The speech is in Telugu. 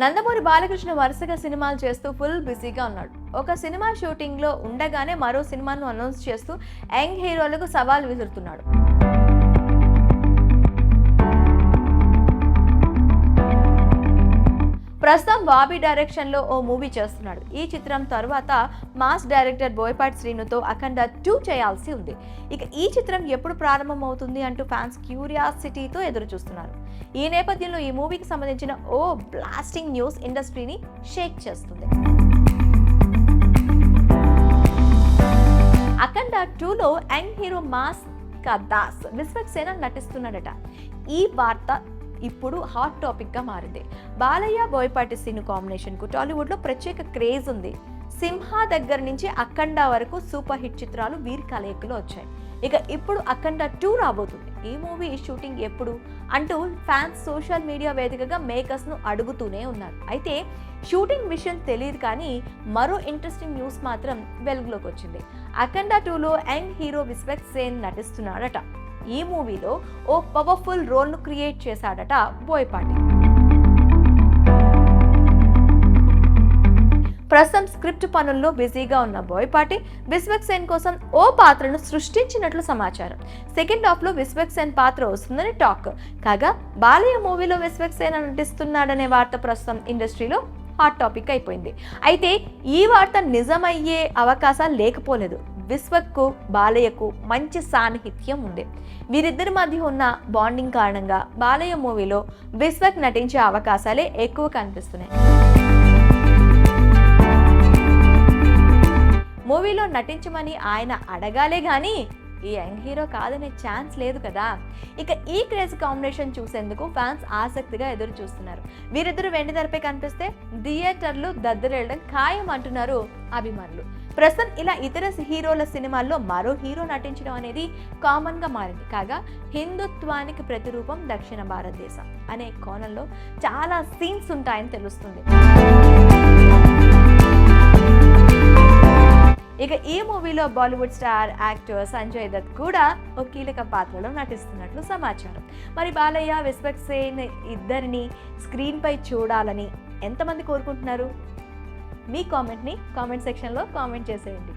నందమూరి బాలకృష్ణ వరుసగా సినిమాలు చేస్తూ ఫుల్ బిజీగా ఉన్నాడు. ఒక సినిమా షూటింగ్లో ఉండగానే మరో సినిమాను అనౌన్స్ చేస్తూ యంగ్ హీరోలకు సవాల్ విసురుతున్నాడు. ప్రస్తుతం బాబీ డైరెక్షన్లో ఓ మూవీ చేస్తున్నాడు. ఈ చిత్రం తర్వాత మాస్ డైరెక్టర్ బోయపాటి శ్రీనుతో అఖండ టూ చేయాల్సి ఉంది. ఇక ఈ చిత్రం ఎప్పుడు ప్రారంభమవుతుంది అంటూ ఫ్యాన్స్ క్యూరియాసిటీతో ఎదురు చూస్తున్నారు ఈ నేపథ్యంలో ఈ మూవీకి సంబంధించిన ఓ బ్లాస్టింగ్ న్యూస్ ఇండస్ట్రీని షేక్ చేస్తుంది. అఖండ టూలో young hero mass Das Vishwaksena నటిస్తున్నాడట. ఈ వార్త ఇప్పుడు హాట్ టాపిక్గా మారింది. బాలయ్య బోయపాటి సీను కాంబినేషన్కు టాలీవుడ్లో ప్రత్యేక క్రేజ్ ఉంది. సింహ దగ్గర నుంచి అఖండ వరకు సూపర్ హిట్ చిత్రాలు వీరి కలయికలో వచ్చాయి. ఇక ఇప్పుడు అఖండ టూ రాబోతుంది. ఈ మూవీ షూటింగ్ ఎప్పుడు? అంటూ ఫ్యాన్స్ సోషల్ మీడియా వేదికగా మేకర్స్ను అడుగుతూనే ఉన్నారు. అయితే షూటింగ్ విషయం తెలియదు కానీ మరో ఇంట్రెస్టింగ్ న్యూస్ మాత్రం వెలుగులోకి వచ్చింది. అఖండ టూలో యంగ్ హీరో విశ్వక్ సేన్ నటిస్తున్నాడట. ఈ మూవీలో ఓ పవర్ఫుల్ రోల్ను క్రియేట్ చేశాడట బోయపాటి ప్రస్తుతం స్క్రిప్ట్ పనుల్లో బిజీగా ఉన్న బోయపాటి విశ్వక్ సేన్ కోసం ఓ పాత్రను సృష్టించినట్లు సమాచారం. సెకండ్ హాఫ్లో విశ్వక్ సేన్ పాత్ర వస్తుందని టాక్. కాగా బాలయ్య మూవీలో విశ్వక్ సేన్ నటిస్తున్నాడనే వార్త ప్రస్తుతం ఇండస్ట్రీలో హాట్ టాపిక్ అయిపోయింది. అయితే ఈ వార్త నిజమయ్యే అవకాశాలు లేకపోలేదు. విశ్వక్కు బాలయ్యకు మంచి సాన్నిహిత్యం ఉంది. వీరిద్దరి మధ్య ఉన్న బాండింగ్ కారణంగా బాలయ్య మూవీలో విశ్వక్ నటించే అవకాశాలే ఎక్కువ కనిపిస్తున్నాయి. మూవీలో నటించమని ఆయన అడగాలే కానీ ఈ యంగ్ హీరో కాదనే ఛాన్స్ లేదు కదా. ఇక ఈ క్రేజ్ కాంబినేషన్ చూసేందుకు ఫ్యాన్స్ ఆసక్తిగా ఎదురు చూస్తున్నారు వీరిద్దరు వెండి తెరపై కనిపిస్తే థియేటర్లు దద్దరెళ్ళడం ఖాయం అంటున్నారు అభిమానులు. ప్రస్తుతం ఇలా ఇతర హీరోల సినిమాల్లో మరో హీరో నటించడం అనేది కామన్గా మారింది. కాగా హిందుత్వానికి ప్రతిరూపం దక్షిణ భారతదేశం అనే కోణంలో చాలా సీన్స్ ఉంటాయని తెలుస్తుంది. ఇక ఈ మూవీలో Bollywood star actor Sanjay Dutt కూడా ఒక కీలక పాత్రలో నటిస్తున్నట్లు సమాచారం. మరి బాలయ్య విశ్వక్ సేన్ ఇద్దరిని స్క్రీన్పై చూడాలని ఎంతమంది కోరుకుంటున్నారు? మీ కామెంట్ని కామెంట్ సెక్షన్లో కామెంట్ చేసేయండి.